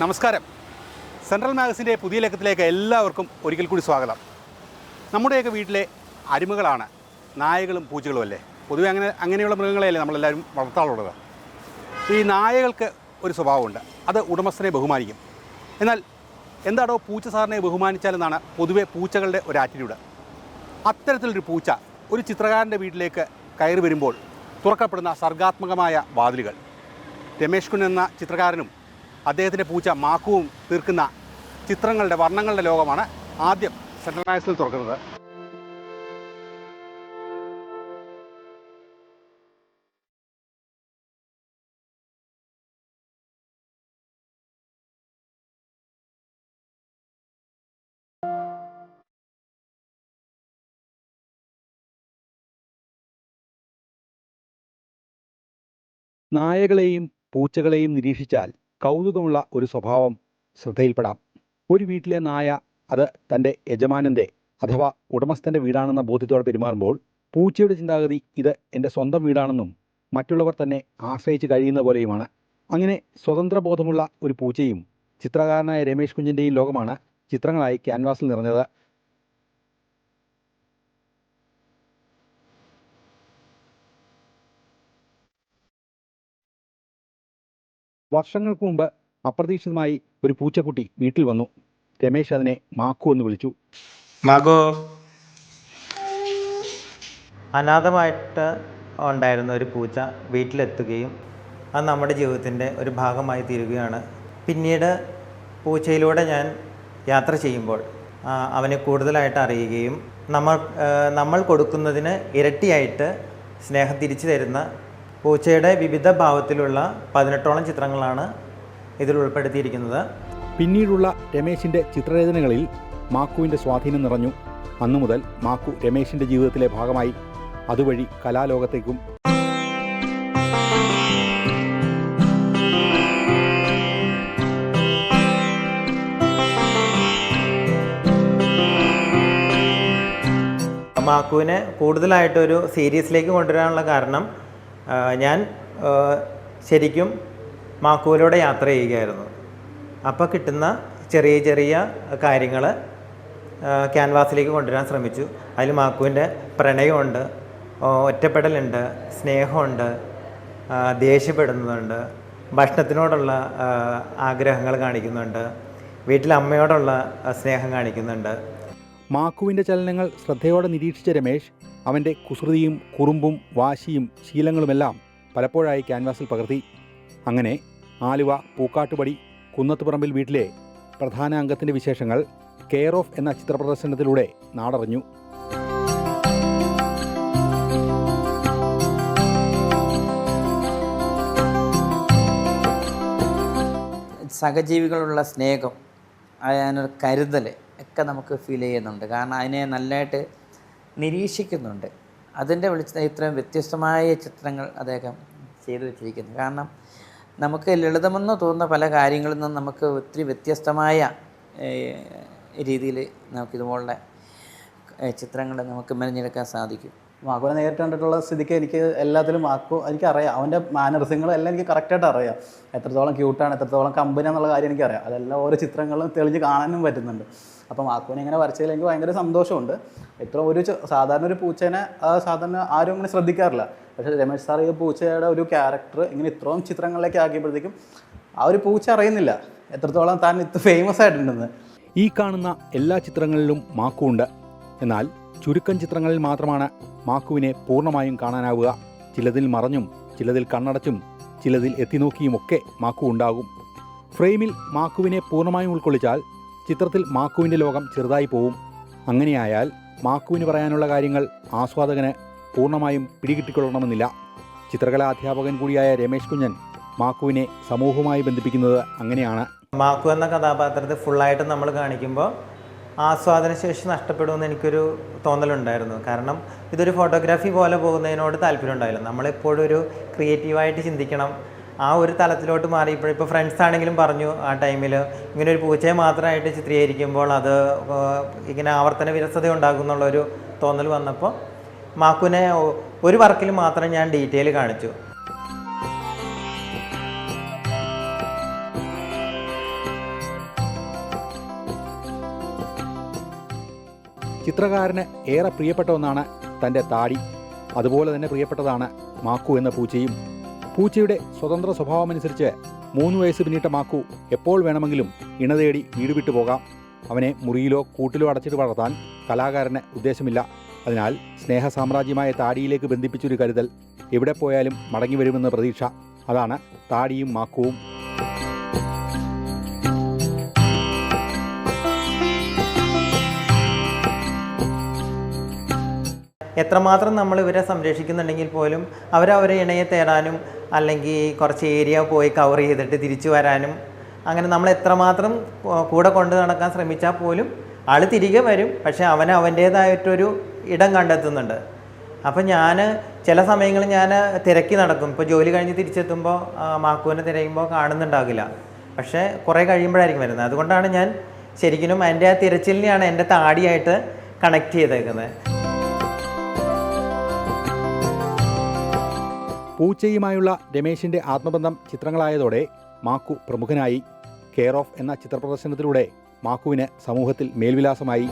നമസ്കാരം. സെൻട്രൽ മാഗസിന്റെ പുതിയ ലക്കത്തിലേക്ക് എല്ലാവർക്കും ഒരിക്കൽ കൂടി സ്വാഗതം. നമ്മുടെയൊക്കെ വീട്ടിലെ അരുമകളാണ്. നായകളും പൂച്ചകളും അല്ലേ? പൊതുവെ അങ്ങനെ അങ്ങനെയുള്ള മൃഗങ്ങളെയല്ലേ നമ്മളെല്ലാവരും വളർത്താറുള്ളത്? ഈ നായകൾക്ക് ഒരു സ്വഭാവമുണ്ട്. അത് ഉടമസ്ഥനെ ബഹുമാനിക്കും. എന്നാൽ എന്താണോ പൂച്ച സാറിനെ ബഹുമാനിച്ചാലെന്നാണ് പൊതുവെ പൂച്ചകളുടെ ഒരു ആറ്റിറ്റ്യൂഡ് അത്തരത്തിലൊരു പൂച്ച ഒരു ചിത്രകാരന്റെ വീട്ടിലേക്ക് കയറി വരുമ്പോൾ തുറക്കപ്പെടുന്ന സർഗാത്മകമായ വാതിലുകൾ. രമേഷ് കുൻ എന്ന ചിത്രകാരനും അദ്ദേഹത്തിന്റെ പൂച്ച മാക്കുവും തീർക്കുന്ന ചിത്രങ്ങളുടെ വർണങ്ങളുടെ ലോകമാണ് ആദ്യം സെൻട്രൽ മാഗസിനിൽ തുറക്കുന്നത്. നായകളെയും പൂച്ചകളെയും നിരീക്ഷിച്ചാൽ കൗതുകമുള്ള ഒരു സ്വഭാവം ശ്രദ്ധയിൽപ്പെടാം. ഒരു വീട്ടിലെ നായ അത് തന്റെ യജമാനന്റെ അഥവാ ഉടമസ്ഥന്റെ വീടാണെന്ന ബോധ്യത്തോടെ പെരുമാറുമ്പോൾ പൂച്ചയുടെ ചിന്താഗതി ഇത് എന്റെ സ്വന്തം വീടാണെന്നും മറ്റുള്ളവർ തന്നെ ആശ്രയിച്ച് കഴിയുന്ന പോലെയുമാണ്. അങ്ങനെ സ്വതന്ത്ര ബോധമുള്ള ഒരു പൂച്ചയും ചിത്രകാരനായ രമേശ് കുഞ്ഞിന്റെയും ലോകമാണ് ചിത്രങ്ങളായി ക്യാൻവാസിൽ നിറഞ്ഞത്. വർഷങ്ങൾക്ക് മുമ്പ് അപ്രതീക്ഷിതമായി ഒരു പൂച്ചക്കുട്ടി വീട്ടിൽ വന്നു. രമേശ് അതിനെ മാക്കു എന്ന് വിളിച്ചു. മാഗോ അനാഥമായിട്ട് ഉണ്ടായിരുന്ന ഒരു പൂച്ച വീട്ടിലെത്തുകയും അത് നമ്മുടെ ജീവിതത്തിന്റെ ഒരു ഭാഗമായി തീരുകയാണ്. പിന്നീട് പൂച്ചയിലൂടെ ഞാൻ യാത്ര ചെയ്യുമ്പോൾ അവനെ കൂടുതലായിട്ട് അറിയുകയും നമ്മൾ നമ്മൾ കൊടുക്കുന്നതിന് ഇരട്ടിയായിട്ട് സ്നേഹം തിരിച്ചു തരുന്ന പൂച്ചയുടെ വിവിധ ഭാവത്തിലുള്ള പതിനെട്ടോളം ചിത്രങ്ങളാണ് ഇതിൽ ഉൾപ്പെടുത്തിയിരിക്കുന്നത്. പിന്നീടുള്ള രമേശിന്റെ ചിത്രരചനകളിൽ മാക്കുവിന്റെ സ്വാധീനം നിറഞ്ഞു. അന്നു മുതൽ മാക്കു രമേശിന്റെ ജീവിതത്തിലെ ഭാഗമായി. അതുവഴി കലാലോകത്തേക്കും മാക്കുവിനെ കൂടുതലായിട്ടൊരു സീരീസിലേക്ക് കൊണ്ടുവരാനുള്ള കാരണം ഞാൻ ശരിക്കും മാക്കൂലൂടെ യാത്ര ചെയ്യുകയായിരുന്നു. അപ്പോൾ കിട്ടുന്ന ചെറിയ ചെറിയ കാര്യങ്ങൾ ക്യാൻവാസിലേക്ക് കൊണ്ടുവരാൻ ശ്രമിച്ചു. അതിൽ മാക്കുവിന്റെ പ്രണയമുണ്ട് ഒറ്റപ്പെടലുണ്ട് സ്നേഹമുണ്ട് ദേഷ്യപ്പെടുന്നുണ്ട് ഭക്ഷണത്തിനോടുള്ള ആഗ്രഹങ്ങൾ കാണിക്കുന്നുണ്ട് വീട്ടിലെ അമ്മയോടുള്ള സ്നേഹം കാണിക്കുന്നുണ്ട്. മാക്കുവിന്റെ ചലനങ്ങൾ ശ്രദ്ധയോടെ നിരീക്ഷിച്ച രമേശ് അവന്റെ കുസൃതിയും കുറുമ്പും വാശിയും ശീലങ്ങളുമെല്ലാം പലപ്പോഴായി ക്യാൻവാസിൽ പകർത്തി. അങ്ങനെ ആലുവ പൂക്കാട്ടുപടി കുന്നത്തുപറമ്പിൽ വീട്ടിലെ പ്രധാന അംഗത്തിന്റെ വിശേഷങ്ങൾ കെയർ ഓഫ് എന്ന ചിത്രപ്രദർശനത്തിലൂടെ നാടറിഞ്ഞു. സഹജീവികളുള്ള സ്നേഹം അതിനൊരു കരുതൽ ഒക്കെ നമുക്ക് ഫീൽ ചെയ്യുന്നുണ്ട്. കാരണം അതിനെ നല്ലതായിട്ട് നിരീക്ഷിക്കുന്നുണ്ട്. അതിന്റെ വെളിച്ചത്തിൽ ഇത്രയും വ്യത്യസ്തമായ ചിത്രങ്ങൾ അദ്ദേഹം ചെയ്തു വെച്ചിരിക്കുന്നു. കാരണം നമുക്ക് ലളിതമെന്ന് തോന്നുന്ന പല കാര്യങ്ങളിൽ നിന്നും നമുക്ക് ഒത്തിരി വ്യത്യസ്തമായ രീതിയിൽ നമുക്കിതുപോലുള്ള ചിത്രങ്ങൾ നമുക്ക് മെനഞ്ഞെടുക്കാൻ സാധിക്കും. മാക്കുവിനെ നേരിട്ട് കണ്ടിട്ടുള്ള സ്ഥിതിക്ക് എനിക്ക് എല്ലാത്തിലും മാക്കു എനിക്കറിയാം. അവന്റെ മാനറിസങ്ങളും എല്ലാം എനിക്ക് കറക്റ്റായിട്ട് അറിയാം. എത്രത്തോളം ക്യൂട്ടാണ് എത്രത്തോളം കമ്പനി എന്നുള്ള കാര്യം എനിക്കറിയാം. അതെല്ലാം ഓരോ ചിത്രങ്ങളും തെളിഞ്ഞ് കാണാനും പറ്റുന്നുണ്ട്. അപ്പം ആക്കുവിനെ ഇങ്ങനെ വരച്ചതിൽ എനിക്ക് ഭയങ്കര സന്തോഷമുണ്ട്. ഇത്ര ഒരു സാധാരണ ഒരു പൂച്ചേനെ സാധാരണ ആരും അങ്ങനെ ശ്രദ്ധിക്കാറില്ല. പക്ഷേ രമേശ് സാർ ഈ പൂച്ചയുടെ ഒരു ക്യാരക്ടർ ഇങ്ങനെ ഇത്രയും ചിത്രങ്ങളിലേക്ക് ആക്കിയപ്പോഴത്തേക്കും ആ ഒരു പൂച്ച അറിയുന്നില്ല. എത്രത്തോളം താൻ ഇത്ര ഫേമസ് ആയിട്ടുണ്ടെന്ന്. ഈ കാണുന്ന എല്ലാ ചിത്രങ്ങളിലും മാക്കുണ്ട് എന്നാൽ ചുരുക്കം ചിത്രങ്ങളിൽ മാത്രമാണ് മാക്കുവിനെ പൂർണമായും കാണാനാവുക. ചിലതിൽ മറഞ്ഞും ചിലതിൽ കണ്ണടച്ചും ചിലതിൽ എത്തിനോക്കിയുമൊക്കെ മാക്കു ഉണ്ടാകും ഫ്രെയിമിൽ മാക്കുവിനെ പൂർണമായും ഉൾക്കൊള്ളിച്ചാൽ ചിത്രത്തിൽ മാക്കുവിന്റെ ലോകം ചെറുതായി പോവും. അങ്ങനെയായാൽ മാക്കുവിന് പറയാനുള്ള കാര്യങ്ങൾ ആസ്വാദകന് പൂർണമായും പിടികിട്ടിക്കൊള്ളണമെന്നില്ല. ചിത്രകലാ അധ്യാപകൻ കൂടിയായ രമേശ് കുഞ്ഞൻ മാക്കുവിനെ സമൂഹവുമായി ബന്ധിപ്പിക്കുന്നത് അങ്ങനെയാണ്. മാക്കു എന്ന കഥാപാത്രത്തെ ഫുള്ളായിട്ട് നമ്മൾ കാണിക്കുമ്പോൾ ആസ്വാദനശേഷി നഷ്ടപ്പെടുമെന്ന് എനിക്കൊരു തോന്നലുണ്ടായിരുന്നു. കാരണം ഇതൊരു ഫോട്ടോഗ്രാഫി പോലെ പോകുന്നതിനോട് താല്പര്യം ഉണ്ടായില്ല നമ്മളെപ്പോഴും ഒരു ക്രിയേറ്റീവായിട്ട് ചിന്തിക്കണം ആ ഒരു തലത്തിലോട്ട് മാറി. ഇപ്പോൾ ഇപ്പോൾ ഫ്രണ്ട്സ് ആണെങ്കിലും പറഞ്ഞു ആ ടൈമിൽ ഇങ്ങനെ ഒരു പൂച്ചയെ മാത്രമായിട്ട് ചിത്രീകരിക്കുമ്പോൾ അത് ഇങ്ങനെ ആവർത്തന വിരസത ഉണ്ടാകും തോന്നൽ വന്നപ്പോൾ മാക്കുനെ ഒരു വർക്കിൽ മാത്രം ഞാൻ ഡീറ്റെയിൽ കാണിച്ചു. ചിത്രകാരന് ഏറെ പ്രിയപ്പെട്ട ഒന്നാണ് തന്റെ താടി. അതുപോലെ തന്നെ പ്രിയപ്പെട്ടതാണ് മാക്കു എന്ന പൂച്ചയും പൂച്ചയുടെ സ്വതന്ത്ര സ്വഭാവമനുസരിച്ച് മൂന്ന് വയസ്സ് പിന്നിട്ട മാക്കു എപ്പോൾ വേണമെങ്കിലും ഇണ തേടി വീട് വിട്ടു പോകാം. അവനെ മുറിയിലോ കൂട്ടിലോ അടച്ചിട്ട് വളർത്താൻ കലാകാരന് ഉദ്ദേശമില്ല. അതിനാൽ സ്നേഹ സാമ്രാജ്യമായ താടിയിലേക്ക് ബന്ധിപ്പിച്ചൊരു കരുതൽ. എവിടെ പോയാലും മടങ്ങി വരുമെന്ന പ്രതീക്ഷ. അതാണ് താടിയും മാക്കുവും. എത്രമാത്രം നമ്മൾ ഇവരെ സംരക്ഷിക്കുന്നുണ്ടെങ്കിൽ പോലും അവരവരെ ഇണയെ തേടാനും അല്ലെങ്കിൽ കുറച്ച് ഏരിയ പോയി കവർ ചെയ്തിട്ട് തിരിച്ചു വരാനും അങ്ങനെ നമ്മൾ എത്രമാത്രം കൂടെ കൊണ്ടു നടക്കാൻ ശ്രമിച്ചാൽ പോലും ആൾ തിരികെ വരും പക്ഷേ അവൻ അവന്റേതായിട്ടൊരു ഇടം കണ്ടെത്തുന്നുണ്ട്. അപ്പം ഞാൻ ചില സമയങ്ങളിൽ ഞാൻ തിരക്കി നടക്കും. ഇപ്പോൾ ജോലി കഴിഞ്ഞ് തിരിച്ചെത്തുമ്പോൾ മാക്കുവിനെ തിരയുമ്പോൾ കാണുന്നുണ്ടാകില്ല. പക്ഷേ കുറേ കഴിയുമ്പോഴായിരിക്കും വരുന്നത്. അതുകൊണ്ടാണ് ഞാൻ ശരിക്കും എന്റെ ആ തിരച്ചിലിനെയാണ് എന്റെ താടിയായിട്ട് കണക്ട് ചെയ്തേക്കുന്നത്. പൂച്ചയുമായുള്ള രമേശിന്റെ ആത്മബന്ധം ചിത്രങ്ങളായതോടെ മാക്കു പ്രമുഖനായി. കെയർ ഓഫ് എന്ന ചിത്രപ്രദർശനത്തിലൂടെ മാക്കുവിന് സമൂഹത്തിൽ മേൽവിലാസമായി.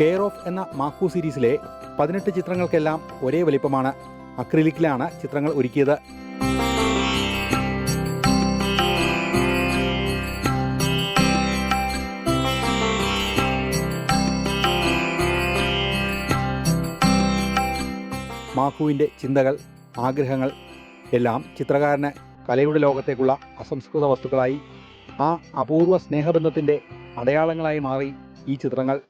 കെയർ ഓഫ് എന്ന മാക്കു സീരീസിലെ പതിനെട്ട് ചിത്രങ്ങൾക്കെല്ലാം ഒരേ വലിപ്പമാണ്. അക്രിലിക്കിലാണ് ചിത്രങ്ങൾ ഒരുക്കിയത്. മാക്കുവിന്റെ ചിന്തകൾ ആഗ്രഹങ്ങൾ എല്ലാം ചിത്രകാരന് കലയുടെ ലോകത്തേക്കുള്ള അസംസ്കൃത വസ്തുക്കളായി ആ അപൂർവ സ്നേഹബന്ധത്തിന്റെ അടയാളങ്ങളായി മാറി ഈ ചിത്രങ്ങൾ.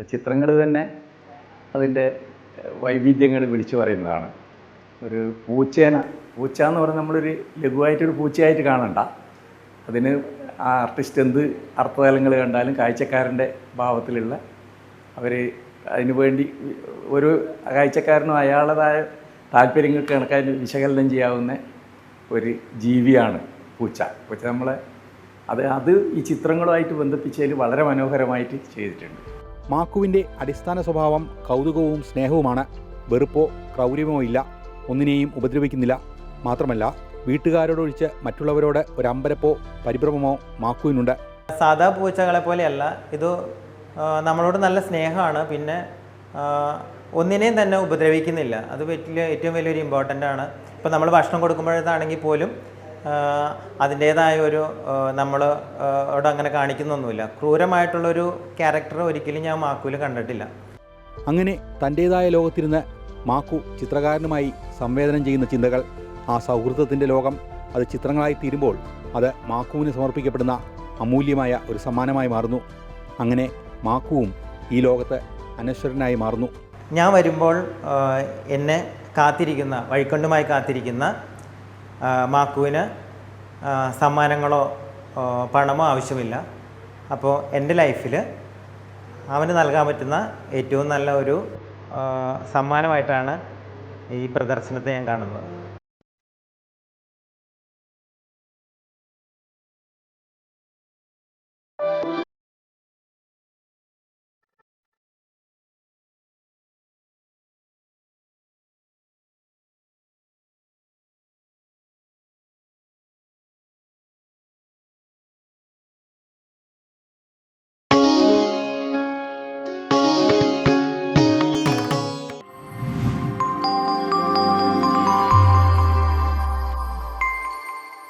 ചിത്രങ്ങൾ തന്നെ അതിന്റെ വൈവിധ്യങ്ങൾ വിളിച്ചു പറയുന്നതാണ്. ഒരു പൂച്ചേന പൂച്ച എന്ന് പറഞ്ഞാൽ നമ്മളൊരു ലഘുവായിട്ടൊരു പൂച്ചയായിട്ട് കാണണ്ട. അതിന് ആ ആർട്ടിസ്റ്റ് എന്ത് അർത്ഥതലങ്ങൾ കണ്ടാലും കാഴ്ചക്കാരന്റെ ഭാവത്തിലുള്ള അവർ അതിനുവേണ്ടി ഒരു കാഴ്ചക്കാരനും അയാളതായ താല്പര്യങ്ങൾക്ക് കണക്കായി വിശകലനം ചെയ്യാവുന്ന ഒരു ജീവിയാണ് പൂച്ച. പൂച്ച നമ്മളെ അത് അത് ഈ ചിത്രങ്ങളുമായിട്ട് ബന്ധിപ്പിച്ചതിൽ വളരെ മനോഹരമായിട്ട് ചെയ്തിട്ടുണ്ട്. മാക്കുവിന്റെ അടിസ്ഥാന സ്വഭാവം കൗതുകവും സ്നേഹവുമാണ്. വെറുപ്പോ ക്രൗര്യമോ ഇല്ല. ഒന്നിനെയും ഉപദ്രവിക്കുന്നില്ല. മാത്രമല്ല വീട്ടുകാരോടൊഴിച്ച് മറ്റുള്ളവരോട് ഒരു അമ്പരപ്പോ പരിഭ്രമമോ മാക്കുവിനുണ്ട്. സാധാ പൂച്ചകളെ പോലെയല്ല. ഇത് നമ്മളോട് നല്ല സ്നേഹമാണ്. പിന്നെ ഒന്നിനെയും തന്നെ ഉപദ്രവിക്കുന്നില്ല. അത് വലിയ ഏറ്റവും വലിയൊരു ഇമ്പോർട്ടന്റ് ആണ്. ഇപ്പോൾ നമ്മൾ ഭക്ഷണം കൊടുക്കുമ്പോഴത്താണെങ്കിൽ പോലും അതിന്റേതായ ഒരു നമ്മൾ അവിടെ അങ്ങനെ കാണിക്കുന്നൊന്നുമില്ല. ക്രൂരമായിട്ടുള്ളൊരു ക്യാരക്ടർ ഒരിക്കലും ഞാൻ മാക്കുവിൽ കണ്ടിട്ടില്ല. അങ്ങനെ തന്റേതായ ലോകത്തിരുന്ന് മാക്കു ചിത്രകാരനുമായി സംവേദനം ചെയ്യുന്ന ചിന്തകൾ ആ സൗഹൃദത്തിന്റെ ലോകം അത് ചിത്രങ്ങളായി തീരുമ്പോൾ അത് മാക്കുവിന് സമർപ്പിക്കപ്പെടുന്ന അമൂല്യമായ ഒരു സമ്മാനമായി മാറുന്നു. അങ്ങനെ മാക്കുവും ഈ ലോകത്ത് അനശ്വരനായി മാറുന്നു. ഞാൻ വരുമ്പോൾ എന്നെ കാത്തിരിക്കുന്ന വഴിക്കൊണ്ടുമായി കാത്തിരിക്കുന്ന മാക്കുവിന് സമ്മാനങ്ങളോ പണമോ ആവശ്യമില്ല. അപ്പോൾ എന്റെ ലൈഫിൽ അവന് നൽകാൻ പറ്റുന്ന ഏറ്റവും നല്ല ഒരു സമ്മാനമായിട്ടാണ് ഈ പ്രദർശനത്തെ ഞാൻ കാണുന്നത്.